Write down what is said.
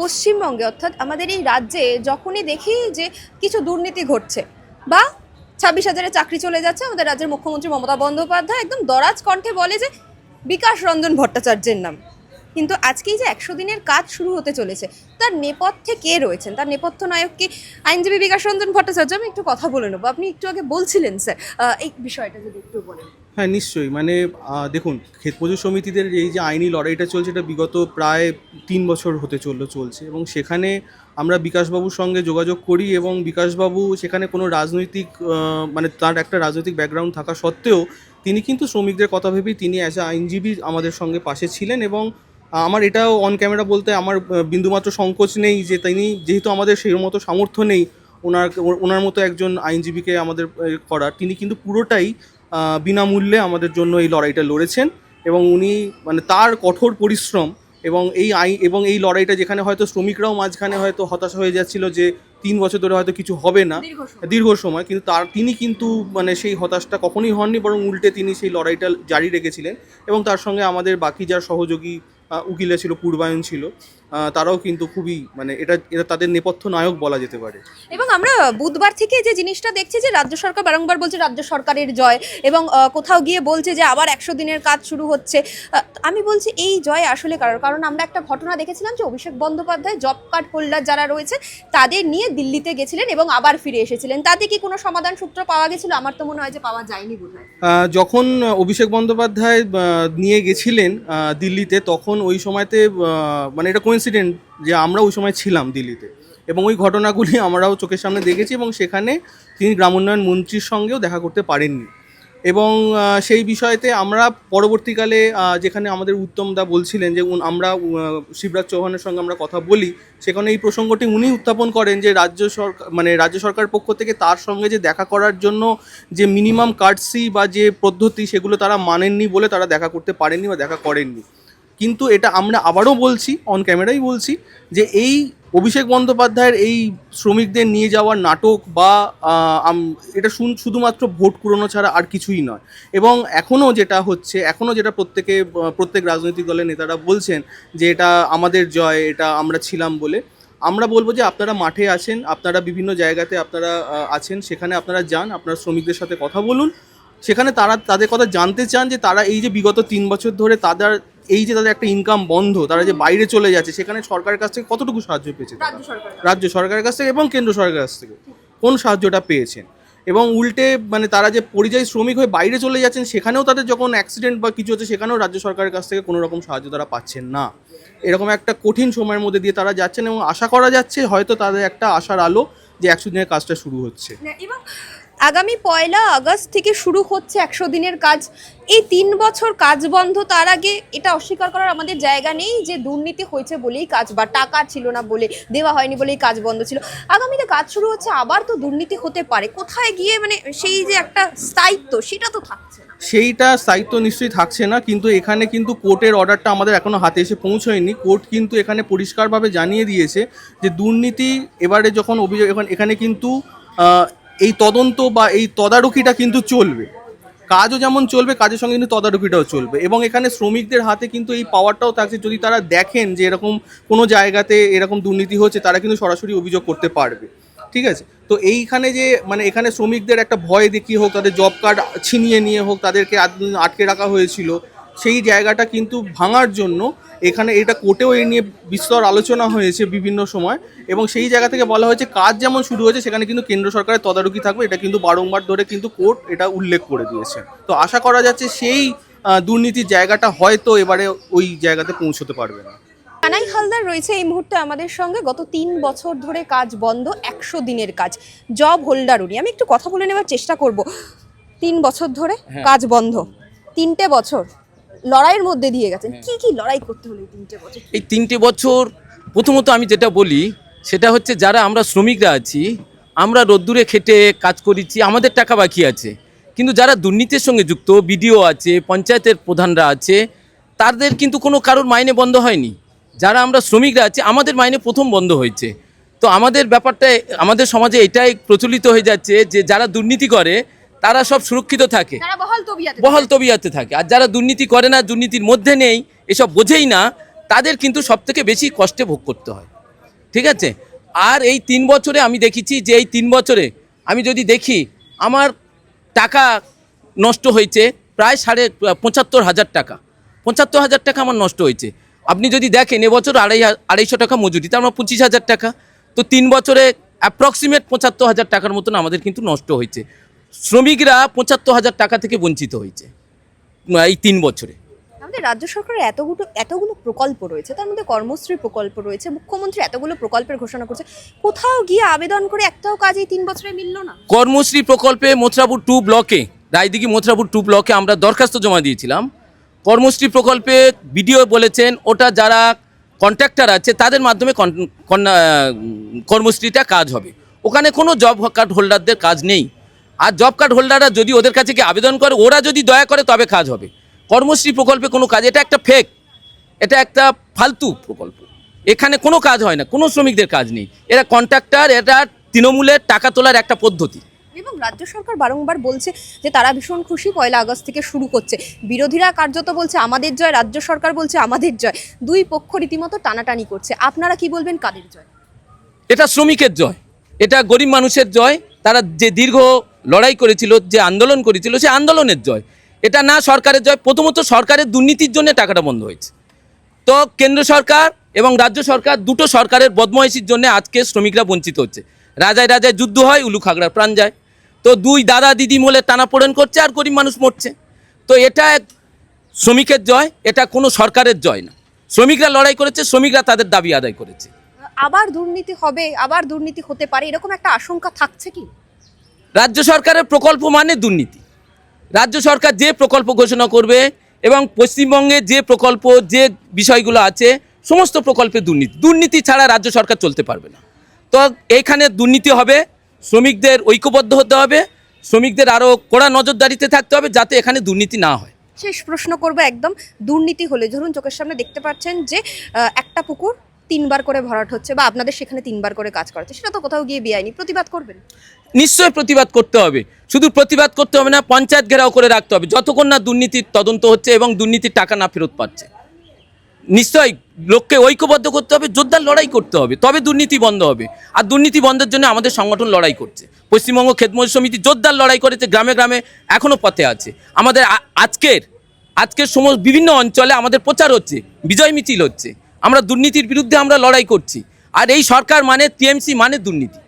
পশ্চিমবঙ্গে, অর্থাৎ আমাদের এই রাজ্যে যখনই দেখি যে কিছু দুর্নীতি ঘটছে বা ছাব্বিশ হাজারের চাকরি চলে যাচ্ছে, আমাদের রাজ্যের মুখ্যমন্ত্রী মমতা বন্দ্যোপাধ্যায় একদম দরাজ কণ্ঠে বলে যে বিকাশ রঞ্জন ভট্টাচার্যের নাম। কিন্তু আজকেই যে একশো দিনের কাজ শুরু হতে চলেছে, তার নেপথ্যে কে রয়েছেন? তার নেপথ্য নায়ক কি আইনজীবী বিকাশ রঞ্জন ভট্টাচার্য? আমি একটু কথা বলে নেব। আপনি একটু আগে বলছিলেন, স্যার এই বিষয়টা যদি একটু বলেন। হ্যাঁ নিশ্চয়ই। মানে দেখুন, ক্ষেত মজুর সমিতিদের এই যে আইনি লড়াইটা চলছে, এটা বিগত প্রায় তিন বছর হতে চলল, চলছে। এবং সেখানে আমরা বিকাশবাবুর সঙ্গে যোগাযোগ করি এবং বিকাশবাবু সেখানে কোনো রাজনৈতিক মানে তার একটা রাজনৈতিক ব্যাকগ্রাউন্ড থাকা সত্ত্বেও তিনি কিন্তু শ্রমিকদের কথা ভেবেই তিনি অ্যাজ আইনজীবী আমাদের সঙ্গে পাশে ছিলেন এবং আমার এটাও অন ক্যামেরা বলতে আমার বিন্দুমাত্র সংকোচ নেই যে তিনি যেহেতু আমাদের সেই মতো সামর্থ্য নেই ওনার ওনার মতো একজন আইনজীবীকে আমাদের করার তিনি কিন্তু পুরোটাই বিনামূল্যে আমাদের জন্য এই লড়াইটা লড়েছেন এবং উনি মানে তার কঠোর পরিশ্রম এবং এই আই এবং এই লড়াইটা যেখানে হয়তো শ্রমিকরাও মাঝখানে হয়তো হতাশা হয়ে যাচ্ছিল যে তিন বছর ধরে হয়তো কিছু হবে না দীর্ঘ সময়। কিন্তু তার তিনি কিন্তু মানে সেই হতাশটা কখনোই হননি বরং উল্টে তিনি সেই লড়াইটা জারি রেখেছিলেন এবং তার সঙ্গে আমাদের বাকি যার সহযোগী উকিলা ছিল পূর্বায়ন ছিল। তারাও কিন্তু খুবই মানে এটা এটা তাদের নেপথ্য নায়ক বলা যেতে পারে। এবং আমরা বুধবার থেকে যে জিনিসটা দেখছি যে রাজ্য সরকার বারংবার বলছে রাজ্য সরকারের জয় এবং কোথাও গিয়ে বলছে যে আবার একশো দিনের কাজ শুরু হচ্ছে। আমি বলছি এই জয় আসলে কারণ কারণ আমরা একটা ঘটনা দেখেছিলাম যে Abhishek Bandyopadhyay job card holder যারা রয়েছে তাদের নিয়ে দিল্লিতে গেছিলেন এবং আবার ফিরে এসেছিলেন। তাতে কি কোনো সমাধান সূত্র পাওয়া গেছিল? আমার তো মনে হয় যে পাওয়া যায়নি বোধ যখন অভিষেক বন্দ্যোপাধ্যায় নিয়ে গেছিলেন দিল্লিতে তখন ওই সময়তে মানে এটা কোইন্সিডেন্ট যে আমরা ওই সময় ছিলাম দিল্লিতে এবং ওই ঘটনাগুলি আমরাও চোখের সামনে দেখেছি এবং সেখানে তিনি গ্রামোন্নয়ন মন্ত্রীর সঙ্গেও দেখা করতে পারেননি। এবং সেই বিষয়তে আমরা পরবর্তীকালে যেখানে আমাদের উত্তম দা বলছিলেন যে আমরা শিবরাজ চৌহানের সঙ্গে আমরা কথা বলি, সেখানে এই প্রসঙ্গটি উনি উত্থাপন করেন যে রাজ্য সরকার মানে রাজ্য সরকার পক্ষ থেকে তার সঙ্গে যে দেখা করার জন্য যে মিনিমাম কার্ডসি বা যে পদ্ধতি সেগুলো তারা মানেননি বলে তারা দেখা করতে পারেননি বা দেখা করেননি। কিন্তু এটা আমরা আবারও বলছি অন ক্যামেরাই বলছি, যে এই অভিষেক বন্দ্যোপাধ্যায়ের এই শ্রমিকদের নিয়ে যাওয়ার নাটক বা এটা শুন- শুধুমাত্র ভোট কুড়োনো ছাড়া আর কিছুই নয়। এবং এখনও যেটা হচ্ছে এখনও যেটা প্রত্যেকে প্রত্যেক রাজনৈতিক দলের নেতারা বলছেন যে এটা আমাদের জয়, এটা আমরা ছিলাম বলে। আমরা বলব যে আপনারা মাঠে আছেন, আপনারা বিভিন্ন জায়গাতে আপনারা আছেন, সেখানে আপনারা যান, আপনারা শ্রমিকদের সাথে কথা বলুন সেখানে তারা তাদের কথা জানতে চান যে তারা এই যে বিগত তিন বছর ধরে তাদের এই যে তাদের একটা ইনকাম বন্ধ তারা যে বাইরে চলে যাচ্ছে সেখানে সরকারের কাছ থেকে কতটুকু সাহায্য পেয়েছে রাজ্য সরকারের কাছ থেকে এবং কেন্দ্র সরকারের কাছ থেকে। কোন সাহায্যটা পেয়েছেন? এবং উল্টে মানে তারা যে পরিযায়ী শ্রমিক হয়ে বাইরে চলে যাচ্ছেন সেখানেও তাদের যখন অ্যাক্সিডেন্ট বা কিছু হচ্ছে সেখানেও রাজ্য সরকারের কাছ থেকে কোনো রকম সাহায্য তারা পাচ্ছেন না। এরকম একটা কঠিন সময়ের মধ্যে দিয়ে তারা যাচ্ছেন এবং আশা করা যাচ্ছে হয়তো তাদের একটা আশার আলো যে একশো দিনের কাজটা শুরু হচ্ছে। এবং আগামী পয়লা আগস্ট থেকে শুরু হচ্ছে একশো দিনের কাজ। এই তিন বছর কাজ বন্ধ তার আগে এটা অস্বীকার করার আমাদের জায়গা নেই যে দুর্নীতি হয়েছে বলেই কাজ বা টাকা ছিল না বলে, দেওয়া হয়নি বলেই কাজ বন্ধ ছিল। আগামীতে কাজ শুরু হচ্ছে, আবার তো দুর্নীতি হতে পারে। কোথায় গিয়ে মানে সেই যে একটা স্থায়িত্ব, সেটা তো থাকছে। সেইটা স্থায়িত্ব নিশ্চয়ই থাকছে না, কিন্তু এখানে কিন্তু কোর্টের অর্ডারটা আমাদের এখনও হাতে এসে পৌঁছয়নি। কোর্ট কিন্তু এখানে পরিষ্কারভাবে জানিয়ে দিয়েছে যে দুর্নীতি এবারে যখন অভিযোগ, এখন এখানে কিন্তু এই তদন্ত বা এই তদারকিটা কিন্তু চলবে। কাজও যেমন চলবে, কাজের সঙ্গে কিন্তু তদারকিটাও চলবে। এবং এখানে শ্রমিকদের হাতে কিন্তু এই পাওয়ারটাও থাকছে। যদি তারা দেখেন যে এরকম কোনো জায়গাতে এরকম দুর্নীতি হচ্ছে, তারা কিন্তু সরাসরি অভিযোগ করতে পারবে। ঠিক আছে? তো এইখানে যে মানে এখানে শ্রমিকদের একটা ভয় দেখিয়ে হোক, তাদের জব কার্ড ছিনিয়ে নিয়ে হোক, তাদেরকে আটকে রাখা হয়েছিল, সেই জায়গাটা কিন্তু ভাঙার জন্য এখানে এটা কোর্টেও এই নিয়ে বিস্তর আলোচনা হয়েছে বিভিন্ন সময় এবং সেই জায়গা থেকে বলা হয়েছে, কাজ যেমন শুরু হয়েছে, সেখানে কিন্তু কেন্দ্র সরকারের তদারকি থাকবে, এটা কিন্তু বারংবার ধরে কিন্তু কোর্ট এটা উল্লেখ করে দিয়েছে। তো আশা করা যাচ্ছে সেই দুর্নীতির জায়গাটা হয়তো এবারে ওই জায়গাতে পৌঁছতে পারবে না। কানাই হালদার রয়েছে এই মুহূর্তে আমাদের সঙ্গে। গত তিন বছর ধরে কাজ বন্ধ একশো দিনের কাজ। জব হোল্ডার উনি আমি একটু কথা বলে নেওয়ার চেষ্টা করব। তিন বছর ধরে কাজ বন্ধ। তিনটে বছর লড়াইয়ের মধ্যে দিয়ে গেছেন। কি কি লড়াই করতে হলো তিনটে বছর? এই তিনটে বছর প্রথমত আমি যেটা বলি সেটা হচ্ছে যারা আমরা শ্রমিকরা আছি আমরা রোদ্দুরে খেটে কাজ করেছি আমাদের টাকা বাকি আছে। কিন্তু যারা দুর্নীতির সঙ্গে যুক্ত বিডিও আছে পঞ্চায়েতের প্রধানরা আছে তাদের কিন্তু কোনো কারোর মাইনে বন্ধ হয়নি। যারা আমরা শ্রমিকরা আছি আমাদের মাইনে প্রথম বন্ধ হয়েছে। তো আমাদের ব্যাপারটা আমাদের সমাজে এটাই প্রচলিত হয়ে যাচ্ছে যে যারা দুর্নীতি করে তারা সব সুরক্ষিত থাকে। বহল তবিয়াতে থাকে। আর যারা দুর্নীতি করে না দুর্নীতির মধ্যে নেই এসব বোঝেই না তাদের কিন্তু সব থেকে বেশি কষ্টে ভোগ করতে হয়। ঠিক আছে? আর এই তিন বছরে আমি দেখেছি যে এই তিন বছরে আমি যদি দেখি আমার টাকা নষ্ট হয়েছে প্রায় সাড়ে পঁচাত্তর হাজার টাকা। পঁচাত্তর হাজার টাকা আমার নষ্ট হয়েছে। আপনি যদি দেখেন এবছর আড়াই আড়াইশো টাকা মজুরি তার মানে পঁচিশ হাজার টাকা। তো তিন বছরে অ্যাপ্রক্সিমেট পঁচাত্তর হাজার টাকার মতন আমাদের কিন্তু নষ্ট হয়েছে। শ্রমিকরা পঁচাত্তর হাজার টাকা থেকে বঞ্চিত হয়েছে এই তিন বছরে। আমাদের রাজ্য সরকারের এতগুলো এতগুলো প্রকল্প রয়েছে তার মধ্যে কর্মশ্রী প্রকল্প রয়েছে মুখ্যমন্ত্রী এতগুলো প্রকল্পের ঘোষণা করছে। কোথাও গিয়ে আবেদন করে একটাও কাজ এই তিন বছরে মিলল না? কর্মশ্রী প্রকল্পে মথুরাপুর টু ব্লকে রায়দিঘি মথুরাপুর টু ব্লকে আমরা দরখাস্ত জমা দিয়েছিলাম। কর্মশ্রী প্রকল্পে বিডিও বলেছেন, ওটা যারা কন্ট্রাক্টর আছে, তাদের মাধ্যমে কর্মশ্রীটা কাজ হবে। ওখানে কোনো জব কার্ড হোল্ডারদের কাজ নেই। আর জব কার্ড হোল্ডাররা যদি ওদের কাছে কি আবেদন করে, ওরা যদি দয়া করে তবে কাজ হবে। কর্মশ্রী প্রকল্পে কোনো কাজ, এটা একটা ফেক এটা একটা ফালতু প্রকল্প। এখানে কোনো কাজ হয় না, কোনো শ্রমিকদের কাজ নেই। এরা কন্ট্রাক্টর এটা তৃণমূলের টাকা তোলার একটা পদ্ধতি। এবং রাজ্য সরকার বারংবার বলছে যে তারা ভীষণ খুশি, পয়লা আগস্ট থেকে শুরু করছে। বিরোধীরা কার্যত বলছে, আমাদের জয়। রাজ্য সরকার বলছে, আমাদের জয়। দুই পক্ষ রীতিমতো টানাটানি করছে। আপনারা কি বলবেন, কাদের জয়? এটা শ্রমিকের জয়। এটা গরিব মানুষের জয়। তারা যে দীর্ঘ লড়াই করেছিল, যে আন্দোলন করেছিল, সে আন্দোলনের জয়। এটা না সরকারের জয়, প্রথমত সরকারের দুর্নীতির জন্য টাকাটা বন্ধ হয়েছে। তো কেন্দ্র সরকার এবং রাজ্য সরকার দুটো সরকারের বদমহিষির জন্য আজকে শ্রমিকরা বঞ্চিত হচ্ছে। রাজায় রাজায় যুদ্ধ হয় উলু খাগড়ার প্রাণ যায়। তো দুই দাদা দিদি মলে টানাপোড়েন করছে আর গরিব মানুষ মরছে। তো এটা এক শ্রমিকের জয় এটা কোনো সরকারের জয় না। শ্রমিকরা লড়াই করেছে শ্রমিকরা তাদের দাবি আদায় করেছে। আবার দুর্নীতি হবে আবার দুর্নীতি হতে পারে এরকম একটা আশঙ্কা থাকছে কি? রাজ্য সরকারের প্রকল্প মানে দুর্নীতি। রাজ্য সরকার যে প্রকল্প ঘোষণা করবে এবং পশ্চিমবঙ্গে যে প্রকল্প যে বিষয়গুলো আছে সমস্ত প্রকল্পে দুর্নীতি। দুর্নীতি ছাড়া রাজ্য সরকার চলতে পারবে না। তো এইখানে দুর্নীতি হবে শ্রমিকদের ঐক্যবদ্ধ হতে হবে শ্রমিকদের আরও কড়া নজরদারিতে থাকতে হবে যাতে এখানে দুর্নীতি না হয়। শেষ প্রশ্ন করব একদম দুর্নীতি হলে ধরুন চোখের সামনে দেখতে পাচ্ছেন যে একটা পুকুর তিনবার করে ভরাট হচ্ছে বা আপনাদের সেখানে তিনবার করে কাজ করা হচ্ছে সেটা তো কোথাও গিয়ে বেআইনি প্রতিবাদ করবেন? নিশ্চয়ই প্রতিবাদ করতে হবে শুধু প্রতিবাদ করতে হবে না পঞ্চায়েত ঘেরাও করে রাখতে হবে যতক্ষণ না দুর্নীতির তদন্ত হচ্ছে এবং দুর্নীতির টাকা না ফেরত পাচ্ছে। নিশ্চয়ই লোককে ঐক্যবদ্ধ করতে হবে, যোদ্ধার লড়াই করতে হবে, তবে দুর্নীতি বন্ধ হবে। আর দুর্নীতি বন্ধের জন্য আমাদের সংগঠন লড়াই করছে। পশ্চিমবঙ্গ খেতমজুর সমিতি যোদ্ধার লড়াই করেছে, গ্রামে গ্রামে এখনও পথে আছে। আমাদের আজকের আজকের সমস্ত বিভিন্ন অঞ্চলে আমাদের প্রচার হচ্ছে, বিজয় মিছিল হচ্ছে। আমরা দুর্নীতির বিরুদ্ধে আমরা লড়াই করছি। আর এই সরকার মানে টিএমসি মানে দুর্নীতি।